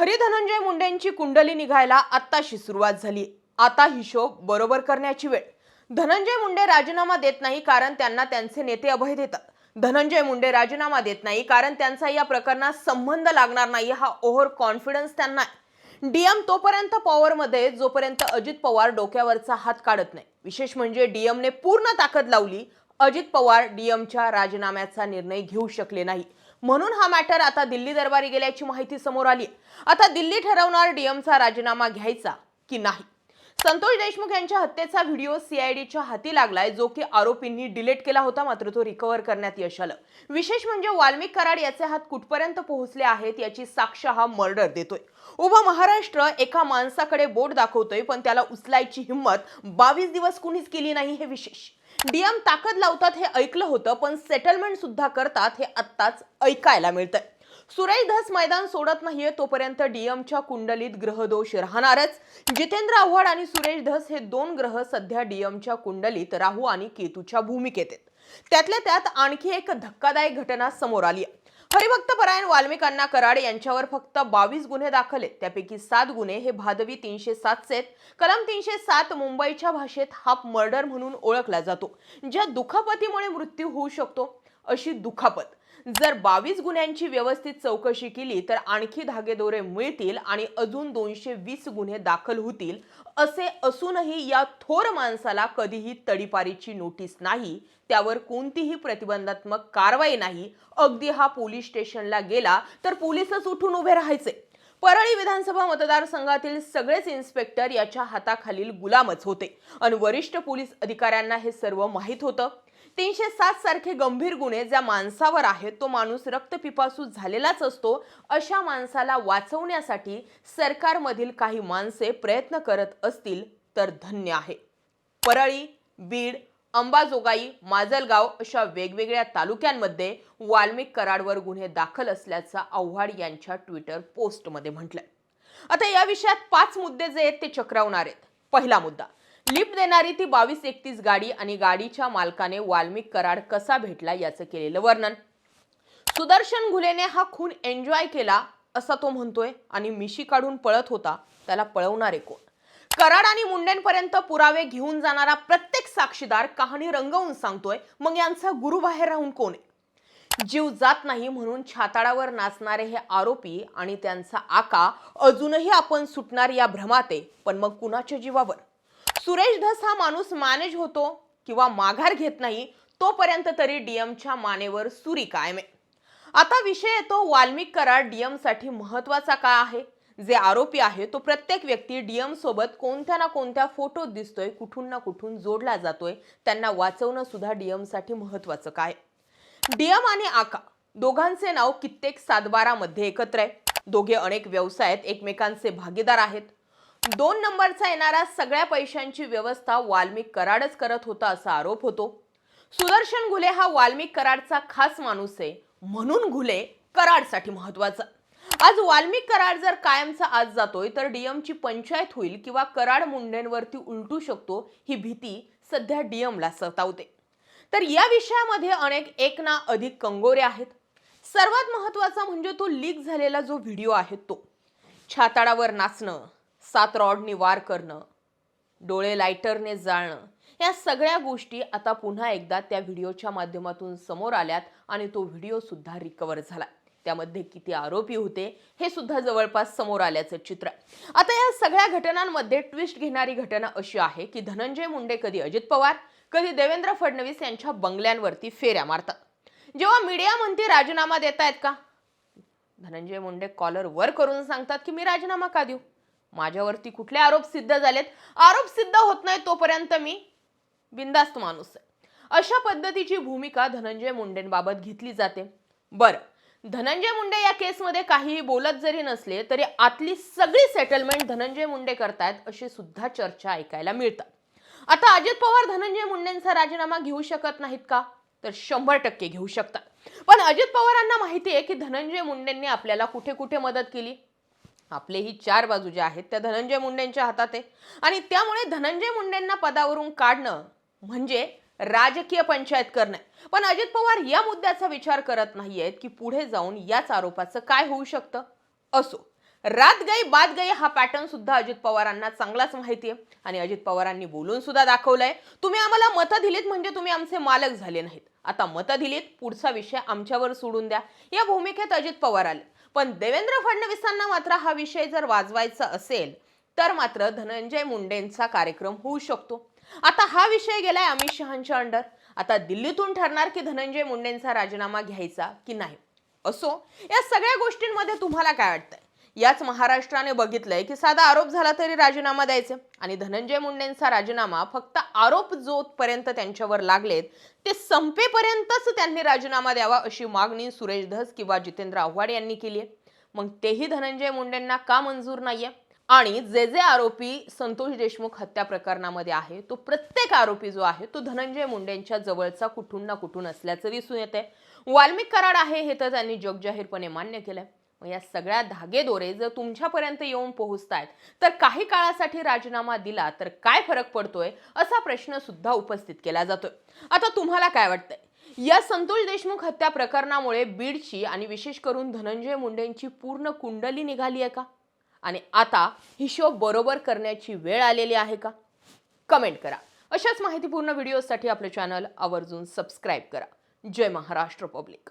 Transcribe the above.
खरी धनंजय मुंडेंची कुंडली निघायला आत्ताशी सुरुवात झाली. आता हिशोब बरोबर करण्याची वेळ. धनंजय मुंडे राजीनामा देत नाही कारण त्यांना त्यांचे नेते अभय देतात. धनंजय मुंडे राजीनामा देत नाही कारण त्यांचा या प्रकरणात संबंध लागणार नाही हा ओव्हर कॉन्फिडन्स त्यांना डीएम तोपर्यंत पॉवरमध्ये जोपर्यंत अजित पवार डोक्यावरचा हात काढत नाही. विशेष म्हणजे डीएमने पूर्ण ताकद लावली अजित पवार डीएमच्या राजीनाम्याचा निर्णय घेऊ शकले नाही. म्हणून हा मॅटर आता दिल्ली दरबारी गेल्याची माहिती समोर आली. आता दिल्ली ठरवणार डीएमचा राजीनामा घ्यायचा की नाही? संतोष देशमुख यांच्या हत्येचा व्हिडिओ सीआयडीच्या हाती लागलाय जो की आरोपींनी डिलीट केला होता मात्र तो रिकव्हर करण्यात यश आलं. विशेष म्हणजे वाल्मिक कराड याचे हात कुठपर्यंत पोहोचले आहेत याची साक्ष हा मर्डर देतोय. उभा महाराष्ट्र एका माणसाकडे बोट दाखवतोय पण त्याला उचलायची हिंमत बावीस दिवस कुणीच केली नाही हे विशेष. डीएम ताकद लावतात हे ऐकलं होतं पण सेटलमेंट सुद्धा करतात हे आत्ताच ऐकायला मिळतंय. सुरेश धस मैदान सोडत नाहीये तोपर्यंत डीएमच्या कुंडलीत ग्रहदोष राहणारच. जितेंद्र आव्हाड आणि सुरेश धस हे दोन ग्रह सध्या डीएमच्या कुंडलीत राहू आणि केतूच्या भूमिकेत आहेत. त्यातल्या त्यात आणखी एक धक्कादायक घटना समोर आली आहे. हरिभक्त परायण वाल्मिकांना कराड यांच्यावर फक्त बावीस गुन्हे दाखल आहेत. त्यापैकी सात गुन्हे हे भादवी तीनशे सातचे आहेत. कलम तीनशे सात मुंबईच्या भाषेत हाफ मर्डर म्हणून ओळखला जातो. ज्या दुखापतीमुळे मृत्यू होऊ शकतो अशी दुखापत. जर बावीस गुन्ह्यांची व्यवस्थित चौकशी केली तर आणखी धागेदोरे मिळतील आणि अजून दोनशे वीस गुन्हे दाखल होतील असे असूनही या थोर माणसाला कधीही तडीपारीची नोटीस नाही त्यावर कोणतीही प्रतिबंधात्मक कारवाई नाही. अगदी हा पोलीस स्टेशनला गेला तर पोलीसच उठून उभे राहायचे. परळी विधानसभा मतदारसंघातील सगळेच इन्स्पेक्टर याच्या हाताखालील गुलामच होते. आणि वरिष्ठ पोलीस अधिकाऱ्यांना हे सर्व माहीत होतं. तीनशे सात सारखे गंभीर गुन्हे ज्या माणसावर आहेत तो माणूस रक्तपिपासू झालेलाच असतो अशा माणसाला वाचवण्यासाठी सरकारमधील काही माणसे प्रयत्न करत असतील तर धन्य आहे. परळी बीड अंबाजोगाई माजलगाव अशा वेगवेगळ्या तालुक्यांमध्ये वाल्मिक कराडवर गुन्हे दाखल असल्याचं आव्हाड यांच्या ट्विटर पोस्टमध्ये म्हटलंय. आता या विषयात पाच मुद्दे जे आहेत ते चक्रावणार आहेत. पहिला मुद्दा लिफ्ट देणारी ती बावीस एकतीस गाडी आणि गाडीच्या मालकाने वाल्मिक कराड कसा भेटला याचं केलेलं वर्णन. सुदर्शन घुलेने हा खून एन्जॉय केला असा तो म्हणतोय आणि मिशी काढून पळत होता त्याला पळवणारे कोण? कराड आणि मुंडेंपर्यंत पुरावे घेऊन जाणारा प्रत्येक साक्षीदार कहाणी रंगवून सांगतोय. मग यांचा गुरु बाहेर राहून कोण आहे? जीव जात नाही म्हणून छाताडावर नाचणारे हे आरोपी आणि त्यांचा आका अजूनही आपण सुटणार या भ्रमाते पण मग कुणाच्या जीवावर? सुरेश धस हा माणूस मॅनेज होतो किंवा माघार घेत नाही तोपर्यंत तरी डीएमच्या मानेवर सुरी कायम आहे. आता विषय येतो वाल्मिक करार डीएमसाठी महत्त्वाचा का आहे? जे आरोपी आहे तो प्रत्येक व्यक्ती डीएम सोबत कोणत्या ना कोणत्या फोटोत दिसतोय कुठून ना कुठून जोडला जातोय त्यांना वाचवणं सुद्धा डीएमसाठी महत्वाचं काय? डीएम आणि आका दोघांचे नाव कित्येक सातबारामध्ये एकत्र आहे. दोघे अनेक व्यवसायात एकमेकांचे भागीदार आहेत. दोन नंबरचा येणारा सगळ्या पैशांची व्यवस्था वाल्मिक कराडच करत होता असा आरोप होतो. सुदर्शन घुले हा वाल्मिक कराडचा खास माणूस आहे. म्हणून घुले कराडसाठी महत्त्वाचा आज वाल्मिक कराड जर कायमचा आज जातोय तर डीएमची पंचायत होईल किंवा कराड मुंडेंवरती उलटू शकतो ही भीती सध्या डीएमला सतावते. तर या विषयामध्ये अनेक एक ना अधिक कंगोरे आहेत. सर्वात महत्त्वाचा म्हणजे तो लीक झालेला जो व्हिडिओ आहे तो. छाताडावर नाचणं सात रॉडनी वार करणं डोळे लायटरने जाळणं या सगळ्या गोष्टी आता पुन्हा एकदा त्या व्हिडिओच्या माध्यमातून समोर आल्यात आणि तो व्हिडिओ सुद्धा रिकवर झाला त्यामध्ये किती आरोपी होते हे सुद्धा जवळपास समोर आल्याचं चित्र आहे. आता या सगळ्या घटनांमध्ये ट्विस्ट घेणारी घटना अशी आहे की धनंजय मुंडे कधी अजित पवार कधी देवेंद्र फडणवीस यांच्या बंगल्यांवरती फेऱ्या मारतात. जेव्हा मीडिया म्हणते राजीनामा देतायत का? धनंजय मुंडे कॉलर वर करून सांगतात की मी राजीनामा का देऊ? माझ्यावरती कुठले आरोप सिद्ध झालेत? आरोप सिद्ध होत नाही तोपर्यंत मी बिंदास्त माणूस आहे. अशा पद्धतीची भूमिका धनंजय मुंडेंबाबत घेतली जाते. बरं धनंजय मुंडे या केसमध्ये काहीही बोलत जरी नसले तरी आतली सगळी सेटलमेंट धनंजय मुंडे करतायत अशी सुद्धा चर्चा ऐकायला मिळतात. आता अजित पवार धनंजय मुंडेंचा राजीनामा घेऊ शकत नाहीत का? तर शंभर टक्के घेऊ शकतात. पण अजित पवारांना माहिती आहे की धनंजय मुंडेंनी आपल्याला कुठे कुठे मदत केली? आपले ही चार बाजू ज्या आहेत त्या धनंजय मुंडेंच्या हातात आहे. आणि त्यामुळे धनंजय मुंडेंना पदावरून काढणं म्हणजे राजकीय पंचायत करणं. पण अजित पवार या मुद्द्याचा विचार करत नाहीयेत की पुढे जाऊन याच आरोपाचं काय होऊ शकतं? असो. रात गई बाद गई हा पॅटर्न सुद्धा अजित पवारांना चांगलाच माहिती आहे आणि अजित पवारांनी बोलून सुद्धा दाखवलंय. तुम्ही आम्हाला मतं दिलीत म्हणजे तुम्ही आमचे मालक झाले नाहीत. आता मतं दिलीत पुढचा विषय आमच्यावर सोडून द्या. या भूमिकेत अजित पवार आले. पण देवेंद्र फडणवीसांना मात्र हा विषय जर वाजवायचा असेल तर मात्र धनंजय मुंडेंचा कार्यक्रम होऊ शकतो. आता हा विषय गेलाय अमित शहांच्या अंडर. आता दिल्लीतून ठरणार की धनंजय मुंडेंचा राजीनामा घ्यायचा की नाही? असो या सगळ्या गोष्टींमध्ये तुम्हाला काय वाटतंय? याच महाराष्ट्राने बघितलंय की साधा आरोप झाला तरी राजीनामा द्यायचे. आणि धनंजय मुंडेंचा राजीनामा फक्त आरोप जोपर्यंत त्यांच्यावर लागलेत ते संपेपर्यंतच त्यांनी राजीनामा द्यावा अशी मागणी सुरेश धस किंवा जितेंद्र आव्हाड यांनी केली आहे मग तेही धनंजय मुंडेंना का मंजूर नाहीये? आणि जे जे आरोपी संतोष देशमुख हत्या प्रकरणामध्ये आहे तो प्रत्येक आरोपी जो आहे तो धनंजय मुंडेंच्या जवळचा कुठून ना कुठून असल्याचं दिसून येते वाल्मिक कराड आहे हे तर त्यांनी जगजाहीरपणे मान्य केलंय. मग या सगळ्या धागेदोरे जर तुमच्यापर्यंत येऊन पोहोचतायत तर काही काळासाठी राजीनामा दिला तर काय फरक पडतोय असा प्रश्न सुद्धा उपस्थित केला जातोय. आता तुम्हाला काय वाटतंय? या संतोष देशमुख हत्या प्रकरणामुळे बीडची आणि विशेष करून धनंजय मुंडेंची पूर्ण कुंडली निघाली आहे का? आणि आता हिशोब बरोबर करण्याची वेळ आलेली आहे का? कमेंट करा. अशाच माहितीपूर्ण व्हिडिओसाठी आपलं चॅनल आवर्जून सबस्क्राईब करा. जय महाराष्ट्र पब्लिक.